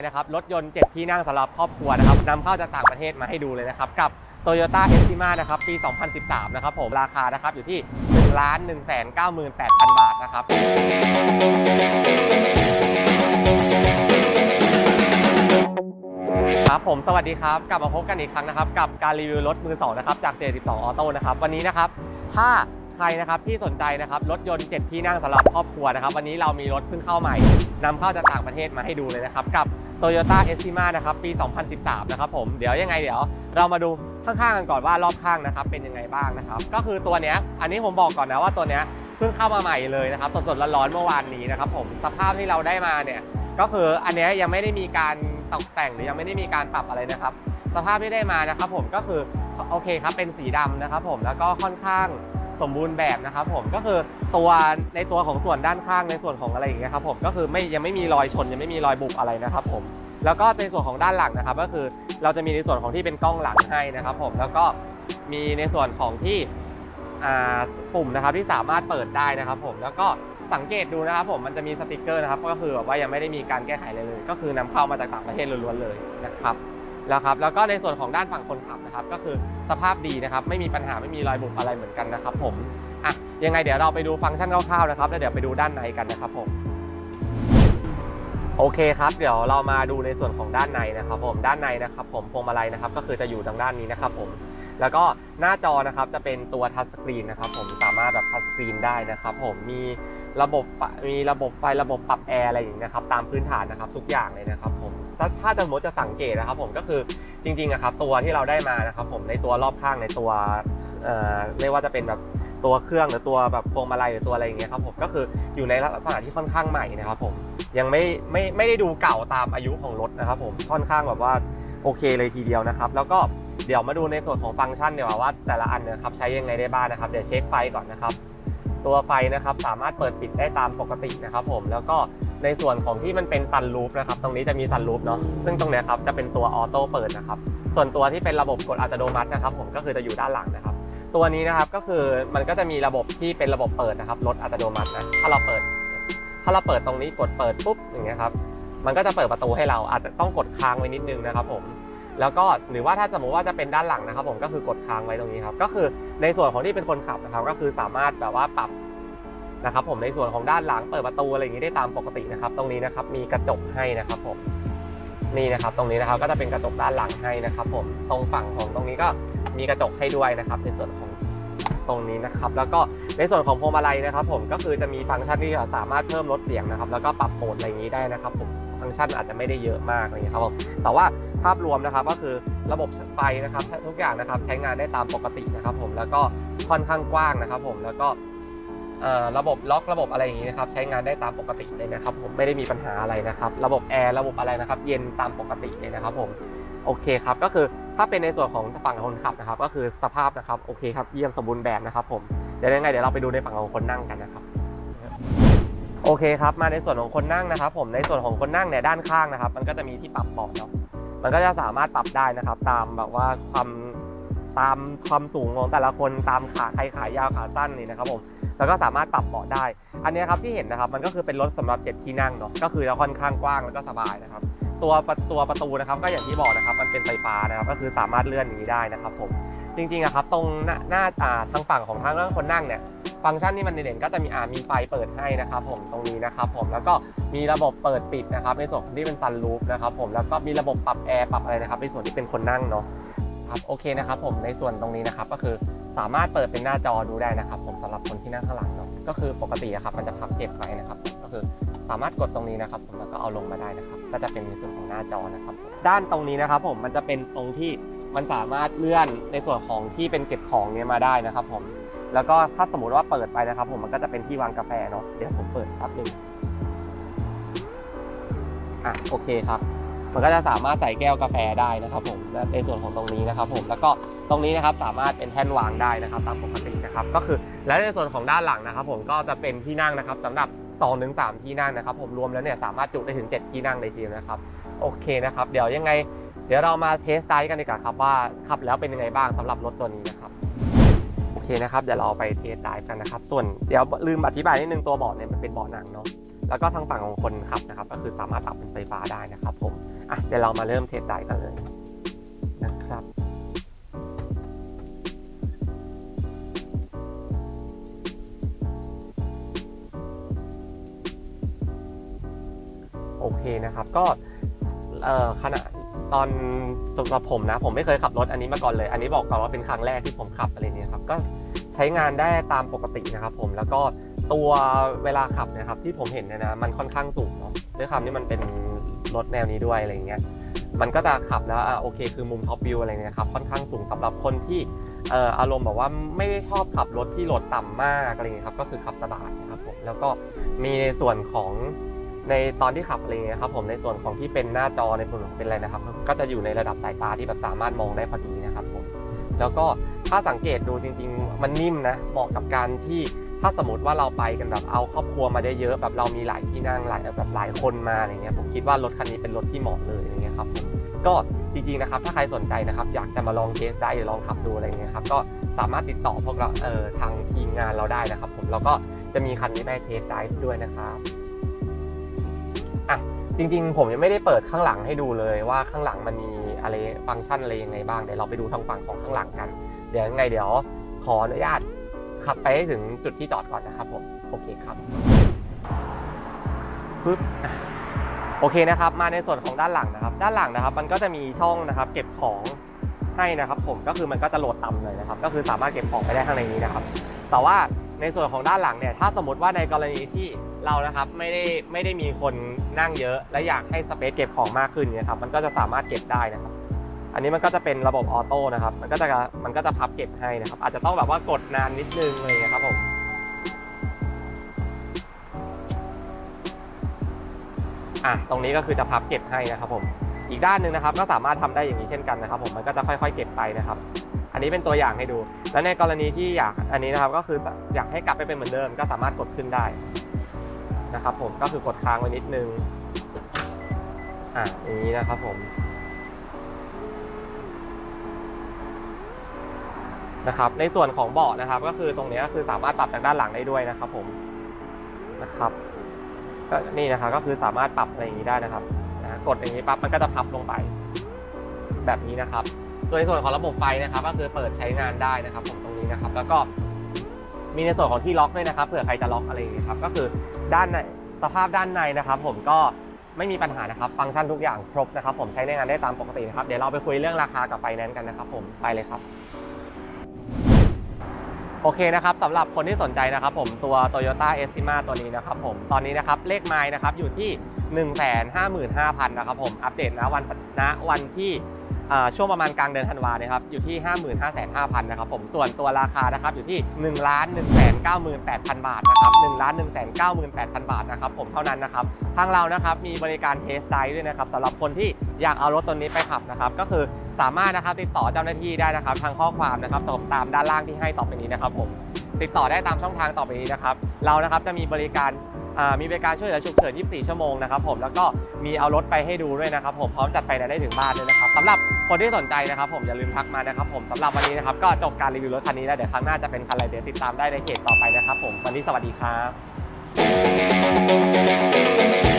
นะครับรถยนต์ 7 ที่นั่งสำหรับครอบครัวนะครับนำเข้าจากต่างประเทศมาให้ดูเลยนะครับกับ Toyota e s t i m a นะครับปี 2013 นะครับผมราคานะครับอยู่ที่ 1 1 9 8 0 0 0 บาทนะครับครับผมสวัสดีครับ กลับมาพบกันอีกครั้งนะครับ กับการรีวิวรถมือสองนะครับจาก J12 Auto นะครับ วันนี้นะครับถ้า ใครนะครับที่สนใจนะครับรถยนต์ 7 ที่นั่งสำหรับครอบครัวนะครับ วันนี้เรามีรถเพิ่งเข้าใหม่นำเข้าจากต่างประเทศมาให้ดูเลยนะครับ กับ Toyota e s t i m a นะครับปี 2013 นะครับผมเดี๋ยวยังไงเดี๋ยว เรามาดูข้างๆกันก่อนว่ารอบข้างนะครับเป็นยังไงบ้างนะครับก็คือตัวเนี้ยอันนี้ผมบอกก่อนนะว่าตัวเนี้ยเพิ่งเข้ามาใหม่เลยนะครับสดๆร้อนๆเมื่อวานนี้นะครับผมสภาพที่เราได้มาเนี่ยก็คืออันเนี้ยยังไม่ได้มีการตกแต่งหรือยังไม่ได้มีการปรับอะไรนะครับ สภาพที่ได้มานะครับผมก็คือโอเคครับเป็นสีดำนะครับผมแล้วก็ค่อนข้าง สมบูรณ์แบบนะครับผมก็คือตัวในตัวของส่วนด้านข้างในส่วนของอะไรอย่างเงี้ยครับผมก็คือไม่ยังไม่มีรอยชนยังไม่มีรอยบุบอะไรนะครับผมแล้วก็ในส่วนของด้านหลังนะครับ ก็คือเราจะมีในส่วนของที่เป็นกล้องหลังให้นะครับผมแล้วก็มีในส่วนของที่ปุ่มนะครับที่สามารถเปิดได้นะครับผมแล้วก็สังเกตดูนะครับผมมันจะมีสติกเกอร์นะครับก็คือแบบว่ายังไม่ได้มีการแก้ไขเลยเลย ก็คือนำเข้ามาจากต่างประเทศล้วนๆเลยนะครับแล้วครับแล้วก็ในส่วนของด้านฝั่งคนขับนะครับ ก็คือ สภาพดีนะครับ ไม่มีปัญหาไม่มีรอยบุบอะไรเหมือนกันนะครับ ผมอะยังไงเดี๋ยวเราไปดูฟังก์ชันคร่าวๆนะครับแล้วเดี๋ยวไปดูด้านในกันนะครับผมโอเคครับ เดี๋ยวเรามาดูในส่วนของด้านในนะครับผมด้านในนะครับ ผมพวงมาลัยนะครับ ก็คือจะอยู่ทางด้านนี้นะครับ ผม แล้วก็หน้าจอนะครับจะเป็นตัวทัชสกรีนนะครับ ผมสามารถแบบทัชสกรีนได้นะครับ ผมมี ระบบมีระบบไฟระบบปรับแอร์อะไรอย่างนี้นะครับตามพื้นฐานนะครับทุกอย่างเลยนะครับผมถ้าถ้าจะสมมติจะสังเกตนะครับผมก็คือจริงๆนะครับตัวที่เราได้มานะครับผมในตัวรอบข้างในตัวเอ่อไม่ว่าจะเป็นแบบตัวเครื่องหรือตัวแบบพวงมาลัยหรือตัวอะไรอย่างเงี้ยครับผมก็คืออยู่ในลักษณะที่ค่อนข้างใหม่นะครับผมยังไม่ไม่ไม่ได้ดูเก่าตามอายุของรถนะครับผมค่อนข้างแบบว่าโอเคเลยทีเดียวนะครับ แล้วก็เดี๋ยวมาดูในส่วนของฟังก์ชันเดี๋ยวว่าแต่ละอันนะครับใช้ยังไงได้บ้างนะครับเดี๋ยวเช็คไฟก่อนนะครับ ตัวไฟนะครับสามารถเปิดปิดได้ตามปกตินะครับผมแล้วก็ในส่วนของที่มันเป็นซันรูฟนะครับตรงนี้จะมีซันรูฟเนาะซึ่งตรงนี้ครับจะเป็นตัวออโต้เปิดนะครับส่วนตัวที่เป็นระบบกดอัตโนมัตินะครับ ผมก็คือจะอยู่ด้านหลังนะครับ ตัวนี้นะครับก็คือมันก็จะมีระบบที่เป็นระบบเปิดนะครับรถอัตโนมัตินะถ้าเราเปิด ถ้าเราเปิดตรงนี้กดเปิดปุ๊บอย่างเงี้ยครับมันก็จะเปิดประตูให้เราอาจจะต้องกดค้างไว้นิดนึงนะครับผม แล้วก็หรือว่าถ้าสมมติว่าจะเป็นด้านหลังนะครับ ผมก็คือกดค้างไว้ตรงนี้ครับ ก็คือในส่วนของที่เป็นคนขับนะครับ ก็คือสามารถแบบว่าปรับนะครับ ผมในส่วนของด้านหลังเปิดประตูอะไรอย่างนี้ได้ตามปกตินะครับ ตรงนี้นะครับมีกระจกให้นะครับผมนี่นะครับ ตรงนี้นะครับก็จะเป็นกระจกด้านหลังให้นะครับ ผมตรงฝั่งของตรงนี้ก็มีกระจกให้ด้วยนะครับ ในส่วนของตรงนี้นะครับ แล้วก็ในส่วนของพวงมาลัยนะครับ ผมก็คือจะมีฟังก์ชันที่สามารถเพิ่มลดเสียงนะครับ แล้วก็ปรับโหมดอะไรอย่างนี้ได้นะครับ ผม ฟังก์ชันอาจจะไม่ได้เยอะมากอะไรอย่างนี้ยครับผมแต่ว่าภาพรวมนะครับก็คือระบบไฟนะครับทุกอย่างนะครับใช้งานได้ตามปกตินะครับผมแล้วก็ค่อนข้างกว้างนะครับผมแล้วก็ระบบล็อกระบบอะไรอย่างนี้นะครับใช้งานได้ตามปกติเลยนะครับผมไม่ได้มีปัญหาอะไรนะครับ ระบบแอร์ระบบอะไรนะครับเย็นตามปกติเลยนะครับผมโอเคครับก็คือถ้าเป็นในส่วนของฝั่งคนขับนะครับ ก็คือสภาพนะครับโอเคครับเยี่ยมสมบูรณ์แบบนะครับผมเดี๋ยวยังไงเดี๋ยวเราไปดูในฝั่งของคนนั่งกันนะครับ โอเคครับ มาในส่วนของคนนั่งนะครับ ผมในส่วนของคนนั่งเนี่ยด้านข้างนะครับ มันก็จะมีที่ปรับเบาะเนาะมันก็จะสามารถปรับได้นะครับ ตามแบบว่าความตามความสูงของแต่ละคนตามขาใครขายาวขาสั้นนี่นะครับผมแล้วก็สามารถปรับเบาะได้ อันนี้ครับที่เห็นนะครับมันก็คือเป็นรถสำหรับเจ็ดที่นั่งเนาะก็คือจะค่อนข้างกว้างแล้วก็สบายนะครับ ตัวประตัวประตูนะครับก็อย่างที่บอกนะครับ มันเป็นไฟฟ้านะครับ ก็คือสามารถเลื่อนอย่างนี้ได้นะครับผมจริงๆอะครับตรงหน้าหน้าอ่าทางฝั่งของทางเรื่องคนนั่งเนี่ย ฟังก์ชันที่มันเด่นๆก็จะมีอ่ามีไฟเปิดให้นะครับผมตรงนี้นะครับผมแล้วก็มีระบบเปิดปิดนะครับในส่วนที่เป็นซันรูฟนะครับผมแล้วก็มีระบบปรับแอร์ปรับอะไรนะครับในส่วนที่เป็นคนนั่งเนาะครับโอเคนะครับผมในส่วนตรงนี้นะครับก็คือสามารถเปิดเป็นหน้าจอดูได้นะครับ ผมสำหรับคนที่นั่งข้างหลังเนาะก็คือปกติอะครับมันจะพับเก็บไว้นะครับ ก็คือสามารถกดตรงนี้นะครับ ผมแล้วก็เอาลงมาได้นะครับ ก็จะเป็นในส่วนของหน้าจอนะครับ ด้านตรงนี้นะครับ ผมมันจะเป็นตรงที่มันสามารถเลื่อนในส่วนของที่เป็นเก็บของเนี้ยมาได้นะครับ ผม แล้วก็ถ้าสมมติว่าเปิดไปนะครับ ผมมันก็จะเป็นที่วางกาแฟเนาะเดี๋ยวผมเปิดแป๊บนึงอะโอเคครับมันก็จะสามารถใส่แก้วกาแฟได้นะครับ ผมและในส่วนของตรงนี้นะครับ ผมแล้วก็ตรงนี้นะครับสามารถเป็นแท่นวางได้นะครับ ตามปกตินะครับ ก็คือและในส่วนของด้านหลังนะครับ ผมก็จะเป็นที่นั่งนะครับสำหรับ2-3ถึง3ที่นั่งนะครับ ผมรวมแล้วเนี่ยสามารถจุได้ถึง 7 ที่นั่งเลยทีเดียวนะครับ โอเคนะครับ เดี๋ยวยังไง เดี๋ยวเรามาเทสไดร์กันดีกว่าครับว่าขับแล้วเป็นยังไงบ้างสำหรับรถตัวนี้นะครับ เคนะครับเดี๋ยวเราไปเทสไดร์กันนะครับ ส่วนเดี๋ยวลืมอธิบายนิดนึงตัวเบาะเนี่ยมันเป็นเบาะหนังเนาะแล้วก็ทางฝั่งของคนขับนะครับ ก็คือสามารถปรับเป็นไฟฟ้าได้นะครับผมอะเดี๋ยวเรามาเริ่มเทสไดร์กันเลยนะครับโอเคนะครับก็เอ่อขณะตอนสำหรับผมนะ ผมไม่เคยขับรถอันนี้มาก่อนเลย อันนี้บอกก่อนว่าเป็นครั้งแรกที่ผมขับอะไรเนี้ยครับก็ ใช้งานได้ตามปกตินะครับผมแล้วก็ตัวเวลาขับนะครับที่ผมเห็นเนี่ยนะมันค่อนข้างสูงเนาะด้วยคำที่มันเป็นรถแนวนี้ด้วยอะไรเงี้ยมันก็จะขับแล้วอโอเคคือมุมท็อปวิวอะไรเงี้ยครับค่อนข้างสูงสำหรับคนที่เอ่ออารมณ์แบบว่าไม่ได้ชอบขับรถที่โหลดต่ำมากอะไรเงี้ยครับก็คือขับสบายนะครับผมแล้วก็มีในส่วนของในตอนที่ขับอะไรเงี้ยครับผมในส่วนของที่เป็นหน้าจอในส่วนของเป็นอะไรนะครับ ก็จะอยู่ในระดับสายตาที่แบบสามารถมองได้พอดีนะครับผม แล้วก็ถ้าสังเกตดูจริง ๆ มันนิ่มนะเหมาะกับการที่ถ้าสมมติว่าเราไปกันแบบเอาครอบครัวมาได้เยอะแบบเรามีหลายที่นั่งหลายแบบหลายคนมาอะไรเงี้ยผมคิดว่ารถคันนี้เป็นรถที่เหมาะเลยอะไรเงี้ยครับก็จริงๆนะครับถ้าใครสนใจนะครับอยากจะมาลองเทสได้หรือลองขับดูอะไรเงี้ยครับก็สามารถติดต่อพวกเราเอ่อทางทีมงานเราได้นะครับผมแล้วก็จะมีคันนี้ไปเทสได้ด้วยนะครับอะจริงๆ ผมยังไม่ได้เปิดข้างหลังให้ดูเลยว่าข้างหลังมันมี อะไรฟังก์ชันอะไรยังไงบ้างเดี๋ยวเราไปดูทางฝั่งของข้างหลังกัน เดี๋ยวยังไงเดี๋ยวขออนุญาตขับไปถึงจุดที่จอดก่อนนะครับผมโอเคครับปึ๊บโอเคนะครับ มาในส่วนของด้านหลังนะครับ ด้านหลังนะครับ มันก็จะมีช่องนะครับ เก็บของให้นะครับผมก็คือมันก็จะโหลดต่ำเลยนะครับ ก็คือสามารถเก็บของไปได้ข้างในนี้นะครับ แต่ว่าในส่วนของด้านหลังเนี่ยถ้าสมมติว่าในกรณีที่ เรานะครับไม่ได้ไม่ได้มีคนนั่งเยอะ และอยากให้สเปซเก็บของมากขึ้นเนี่ยครับมันก็จะสามารถเก็บได้นะครับ อันนี้มันก็จะเป็นระบบออโต้นะครับ มันก็จะมันก็จะพับเก็บให้นะครับ อาจจะต้องแบบว่ากดนานนิดนึงอะไรอย่างเงี้ยครับผมอะตรงนี้ก็คือจะพับเก็บให้นะครับผมอีกด้านหนึ่งนะครับก็สามารถทำได้อย่างนี้เช่นกันนะครับผมมันก็จะค่อยๆ เก็บไปนะครับ อันนี้เป็นตัวอย่างให้ดู แล้วในกรณีที่อยากอันนี้นะครับก็คืออยากให้กลับไปเป็นเหมือนเดิม ก็สามารถกดขึ้นได้ นะครับผมก็คือกดค้างไว้นิดนึงอะอย่างนี้นะครับผมนะครับในส่วนของเบาะนะครับก็คือตรงนี้ก็คือสามารถปรับจากด้านหลังได้ด้วยนะครับผมนะครับก็นี่นะครับก็คือสามารถปรับอะไรอย่างนี้ได้นะครับนะกดอย่างนี้ปั๊บมันก็จะพับลงไป แบบนี้นะครับโดยในส่วนของระบบไฟนะครับ ก็คือเปิดใช้งานได้นะครับ ผมตรงนี้นะครับ แล้วก็มีในส่วนของที่ล็อกด้วยนะครับเผื่อใครจะล็อกอะไรอย่างนี้ครับก็คือ ด้านในสภาพด้านในนะครับผมก็ไม่มีปัญหานะครับฟังก์ชันทุกอย่างครบนะครับ ผมใช้ในงานได้ตามปกตินะครับ เดี๋ยวเราไปคุยเรื่องราคากับไฟแนนซ์กันนะครับ ผมไปเลยครับ โอเคนะครับสำหรับคนที่สนใจนะครับ ผมตัว Toyota e s t i m a ตัวนี้นะครับ ผมตอนนี้นะครับเลขไม้นะครับอยู่ที่ 155,000 นะครับ ผมอัปเดตนะวันณวันที่ ช่วงประมาณกลางเดือนธันวาเนี่ยครับอยู่ที่ 55,500 นะครับผมส่วนตัวราคานะครับอยู่ที่1 1 9 8 0 0 0 บาทนะครับ1 1 9 8 0 0 0 บาทนะครับผมเท่านั้นนะครับทางเรานะครับมีบริการเทสไดด้วยนะครับสำหรับคนที่อยากเอารถตัวนี้ไปขับนะครับก็คือสามารถนะครับติดต่อเจ้าหน้าที่ได้นะครับ ทางข้อความนะครับตามด้านล่างที่ให้ต่อไปนี้นะครับผมติดต่อได้ตามช่องทางต่อไปนี้นะครับเรานะครับจะมีบริการ มีบริการช่วยเหลือฉุกเฉิน 24 ชั่วโมงนะครับผมแล้วก็มีเอารถไปให้ดูด้วยนะครับผมพร้อมจัดไฟแนนซ์ได้ถึงบ้านด้วยนะครับสำหรับคนที่สนใจนะครับผมอย่าลืมทักมานะครับผมสำหรับวันนี้นะครับก็จบการรีวิวรถคันนี้แล้วเดี๋ยวครั้งหน้าจะเป็นคันอะไรเดี๋ยวติดตามได้ในเขตต่อไปนะครับผมวันนี้สวัสดีครับ